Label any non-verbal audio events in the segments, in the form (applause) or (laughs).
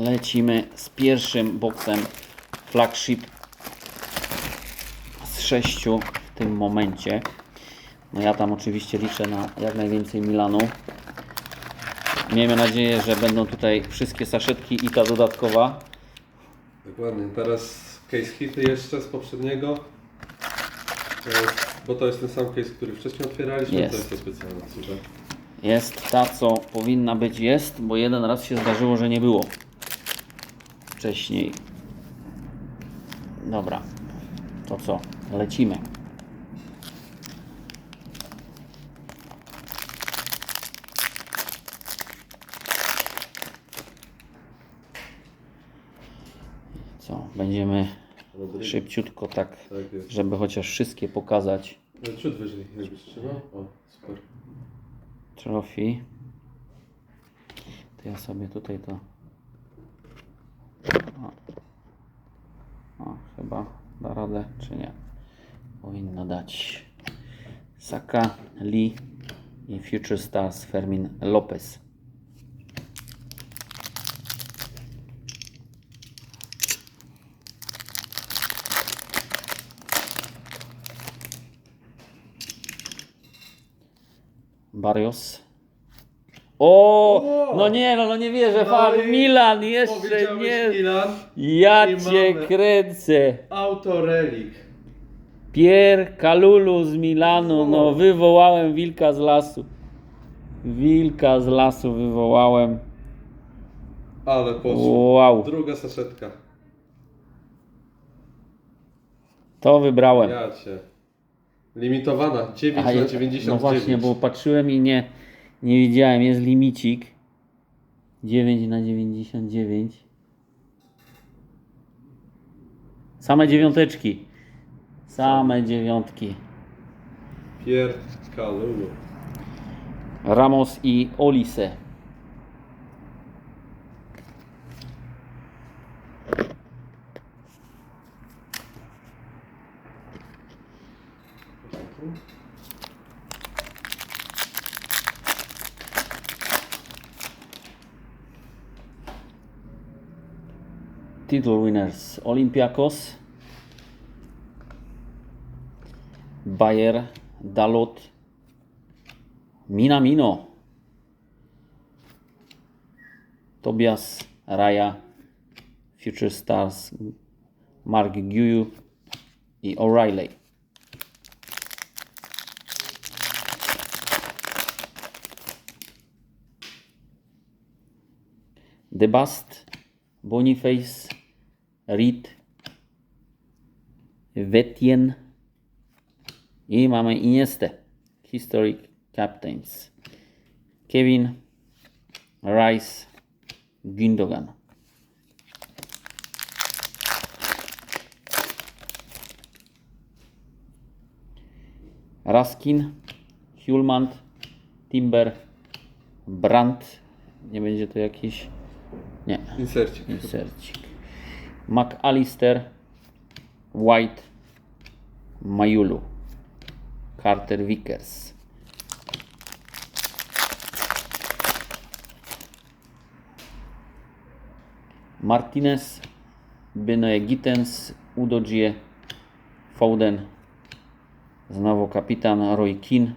lecimy z pierwszym boksem flagship z sześciu w tym momencie. No ja tam oczywiście liczę na jak najwięcej Milanu. Miejmy nadzieję, że będą tutaj wszystkie saszetki i ta dodatkowa. Dokładnie. Teraz case hity jeszcze z poprzedniego. Bo to jest ten sam case, który wcześniej otwieraliśmy. Jest. To jest to specjalne. Super. Jest ta, co powinna być, jest, bo jeden raz się zdarzyło, że nie było wcześniej. Dobra, to co? Lecimy. Co? Będziemy Rodrigo. szybciutko tak, Tak jest. żeby chociaż wszystkie pokazać. No, Ciut wyżej, jakbyś trzymał. O, super. Trophy. To ja sobie tutaj to. O. o, chyba da radę, czy nie? Powinno dać. Saka, Lee i Future Stars Fermin Lopez. Barrios. O! No nie, no, no nie wierzę, No i Milan jeszcze Powiedziałeś nie. Milan. Ja I cię mamy. kręcę. Autorelik. Pier Kalulu z Milanu, no wywołałem wilka z lasu. Wilka z lasu wywołałem. Ale poszło. Wow, Druga saszetka. to wybrałem. Ja cię. Limitowana. 9 A, na je- 99. no właśnie, bo patrzyłem i nie, nie widziałem, jest limicik. 9 na 99. Same dziewiąteczki. Same dziewiątki. Pier Kalulu. Ramos i Olise. Title winners Olympiakos, Bayer, Dalot, Minamino, Tobias Raya, Future Stars, Mark Guyu i O'Reilly. The Bust, Boniface, Reed, Vetien i mamy Iniestę. Historic Captains. Kevin, Rice, Gündogan. Raskin, Hulmand, Timber, Brandt. Nie będzie to jakiś. Nie, Insercik. insercik. McAllister, White, Majulu, Carter Vickers. Martinez, Benoit Gittens, Udogie, Foden, znowu kapitan Roy Keane,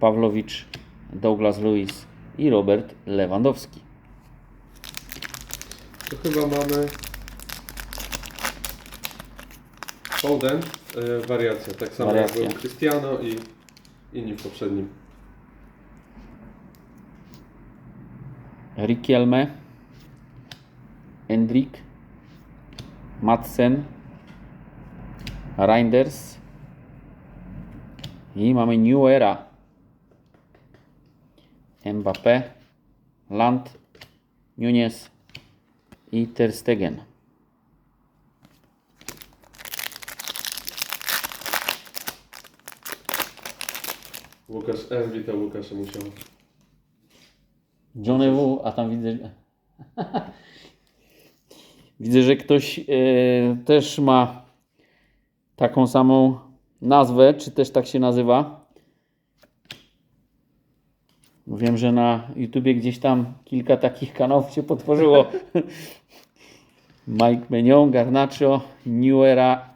Pawlowicz, Douglas Lewis i Robert Lewandowski. To chyba mamy Foden, e, wariacja, tak samo Wariacja. jak był Cristiano i inni w poprzednim. Riquelme, Endrik, Madsen, Reinders i mamy New Era. Mbappé, Land, Nunez i Ter Stegen. Łukasz M, witam Łukasza musiał. Johnny W, a tam widzę. (laughs) widzę, że ktoś e, też ma taką samą nazwę, czy też tak się nazywa. Wiem, że na YouTubie gdzieś tam kilka takich kanałów się potworzyło. (laughs) Mike Menion, Garnacho, New Era,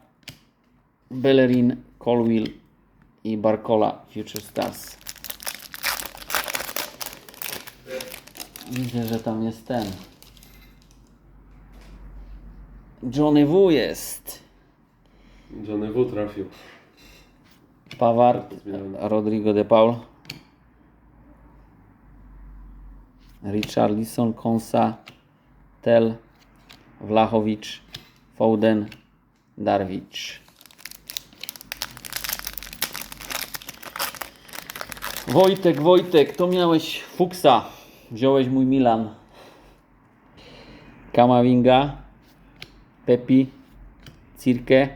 Bellerin, Colville i Barcola Future Stars. Widzę, że tam jest ten. Johnny W jest. Johnny W trafił. Paward. Rodrigo de Paul, Richarlison, Konsa, Tel, Vlachowicz, Foden, Darwicz. Wojtek, Wojtek, to miałeś Fuksa. Wziąłeś mój Milan. Kamavinga, Pepi, Cirke,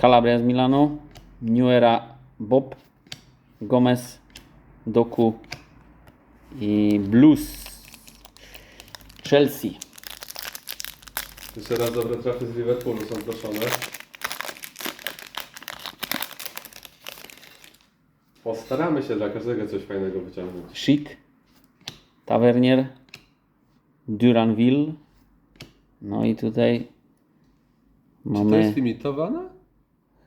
Calabria z Milanu, Newera Bob, Gomez, Doku i Blues. Chelsea. Jeszcze raz dobre trafy z Liverpoolu są proszone. Postaramy się dla każdego coś fajnego wyciągnąć. Schick, Tavernier, Duranville. No i tutaj Czy to mamy jest limitowane?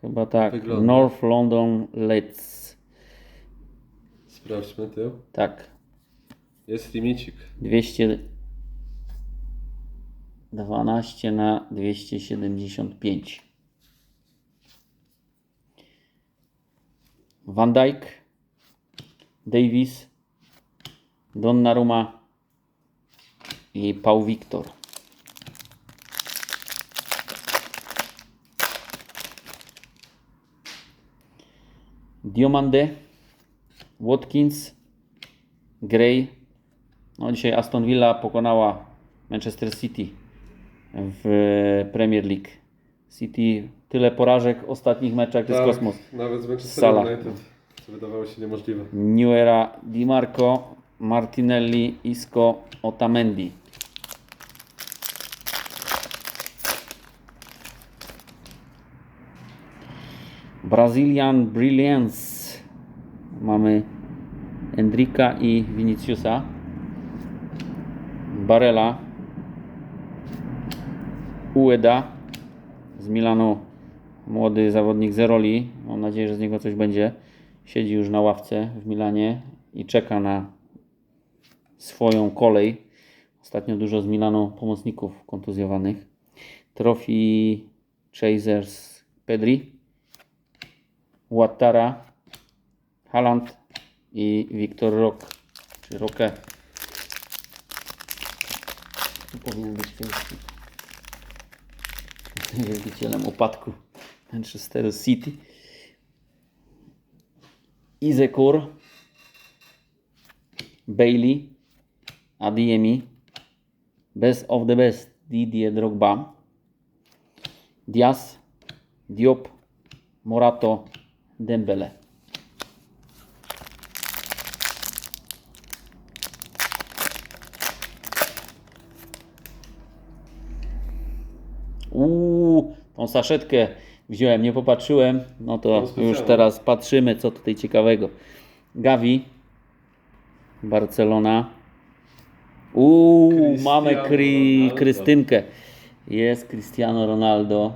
chyba tak, wygląda? North London Leeds. Sprawdźmy tył. Tak, Jest limicik. 212 na 275. Van Dijk, Davis, Donnarumma i Paul Victor. Diomande, Watkins, Gray. No, dzisiaj Aston Villa pokonała Manchester City w Premier League. City tyle porażek w ostatnich meczach, to jest kosmos. Tak, Nawet z Manchester Sala. United. Co wydawało się niemożliwe. New Era Di Marco, Martinelli, Isco, Otamendi. Brazilian Brilliance. Mamy Endrika i Viniciusa. Barella. Ueda z Milanu. Młody zawodnik Zeroli. Mam nadzieję, że z niego coś będzie. Siedzi już na ławce w Milanie i czeka na swoją kolej. Ostatnio dużo z Milanu pomocników kontuzjowanych. Trophy Chasers Pedri, Ouattara, Haaland i Wiktor Rock, czy Roque. Tu powinien być wielki. (laughs) Wielbicielem upadku Manchesteru City. Izekur, Bailey, Adiemi, Best of the Best, Didier Drogba, Diaz, Diop, Morato, Dembele. Tą saszetkę wziąłem, nie popatrzyłem. No to już teraz patrzymy, co tutaj ciekawego. Gavi, Barcelona. Uuu, Cristiano mamy Ronaldo. Krystynkę. Jest Cristiano Ronaldo.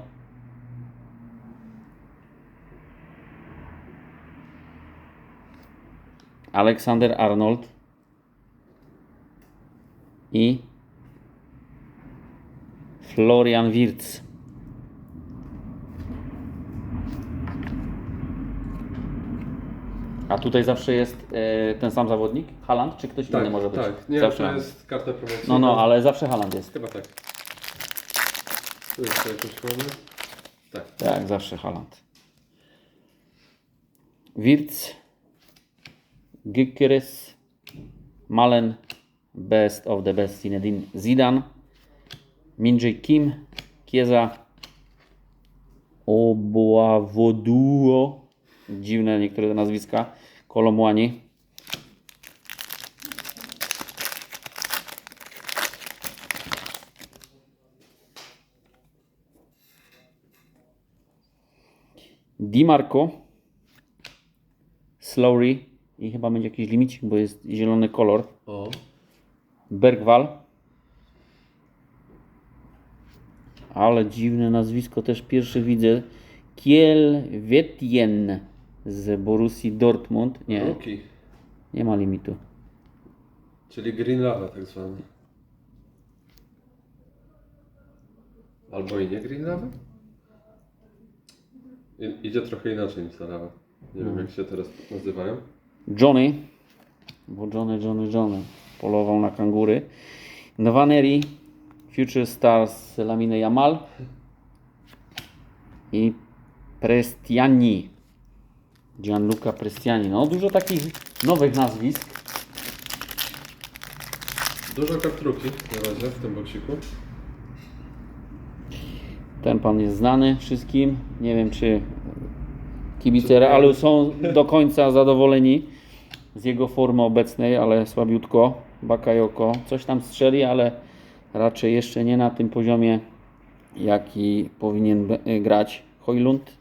Aleksander Arnold i Florian Wirtz. A tutaj zawsze jest e, ten sam zawodnik? Haaland, czy ktoś inny Tak, może być? tak. Nie, zawsze to jest karta promocyjna. No, no, ale zawsze Haaland jest. Chyba tak. Tu jeszcze jakoś mamy. Tak. Tak, zawsze Haaland. Wirtz, Gyökeres, Malen, best of the best Zinedine Zidane, Minji Kim, Kieza, Obuawoduo, dziwne niektóre nazwiska, Kolomłani, Di Marco, Slowry, i chyba będzie jakiś limicik, bo jest zielony kolor. O, Bergwal. Ale dziwne nazwisko, też pierwszy widzę. Kiel Wietjen z Borussii Dortmund. Nie, Ruki. nie ma limitu. Czyli green lava tak zwany. Albo i nie green lava? I, idzie trochę inaczej niż ta lawa. Nie wiem jak się teraz nazywają. Johnny, bo Johnny, Johnny, Johnny polował na kangury. Nwaneri, Future Stars Lamine Yamal i Prestiani. Gianluca Prestiani. No dużo takich nowych nazwisk. Dużo kartruki na razie w tym boksiku. Ten pan jest znany wszystkim. Nie wiem, czy kibice Realu są do końca zadowoleni z jego formy obecnej, ale słabiutko. Bakayoko coś tam strzeli, ale raczej jeszcze nie na tym poziomie, jaki powinien grać. Hojlund,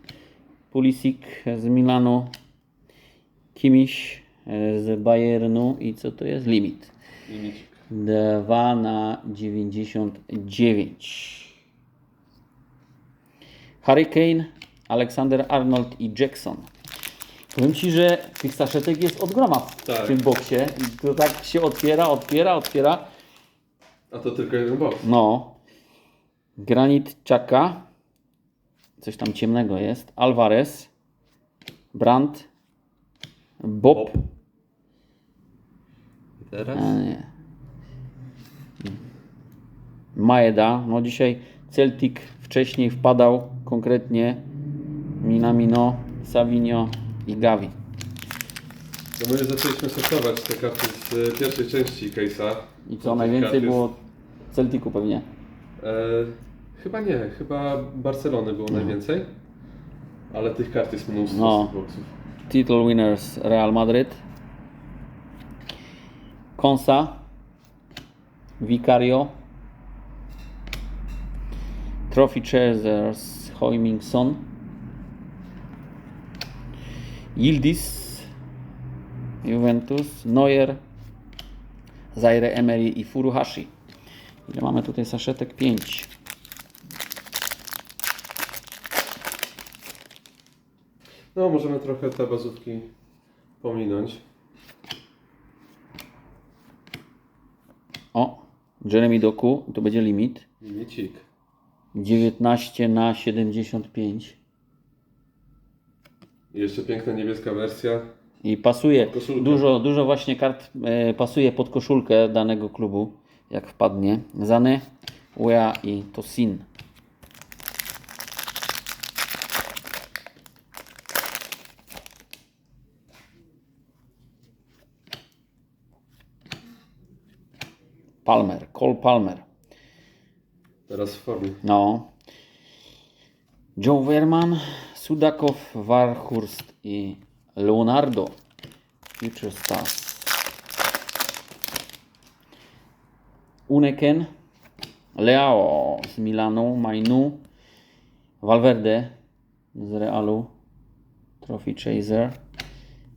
Pulisic z Milanu, Kimiś e, z Bayernu i co to jest? Limit. Limicik. 2 na 99. Hurricane, Alexander Arnold i Jackson. Powiem Ci, że tych saszetek jest od groma w Tak. tym boksie. I to tak się otwiera, otwiera, otwiera. A to tylko jeden box. No. Granit Chaka. Coś tam ciemnego jest. Alvarez. Brandt. Bob. Bob. I teraz? A nie. Maeda. No dzisiaj Celtic wcześniej wpadał konkretnie Minamino, Savinio i Gavi. No my już zaczęliśmy sortować te karty z e, pierwszej części case'a. I co, najwięcej było Celticu pewnie. E, chyba nie, chyba Barcelony było najwięcej. Ale tych kart jest mnóstwo No. z tych boxów. Title winners Real Madrid. Konsa. Vicario. Trophy Chasers Heung-Min Son. Yildiz. Juventus. Neuer. Zaire Emery i Furuhashi. Ile mamy tutaj saszetek? 5. No, możemy trochę te bazówki pominąć. O, Jeremy Doku, to będzie limit. Limicik. 19 na 75. I jeszcze piękna niebieska wersja. I pasuje, Koszulka. dużo, dużo właśnie kart e, pasuje pod koszulkę danego klubu, jak wpadnie. Zany, Wea i Tosin. Palmer, Cole Palmer. Teraz w formie. No. Joe Verman, Sudakow, Warhurst i Leonardo. Future Stars. Uneken, Leao z Milanu, Mainu, Valverde z Realu, Trophy Chaser,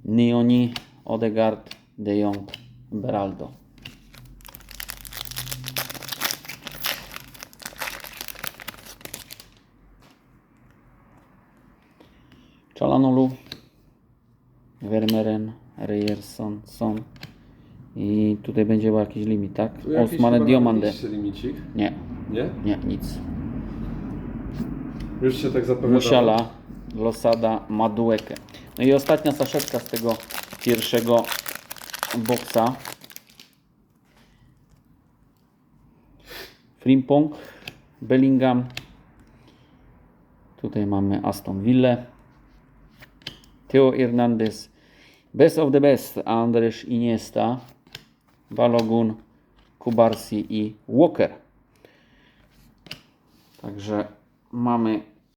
Nioni, Odegaard, De Jong, Beraldo. Czalanolu, Vermeeren, Reyerson, Son. I tutaj będzie chyba jakiś limit, tak? Tu jakiś Osmane chyba Diomande. limicik. Nie, Nie? nie, nic. Już się tak zapowiadało. Musiala, Losada, Madueke. No i ostatnia saszetka z tego pierwszego boksa. Frimpong, Bellingham. Tutaj mamy Aston Villa. Theo Hernandez. Best of the best. Andres Iniesta. Balogun, Kubarsi i Walker. Także mamy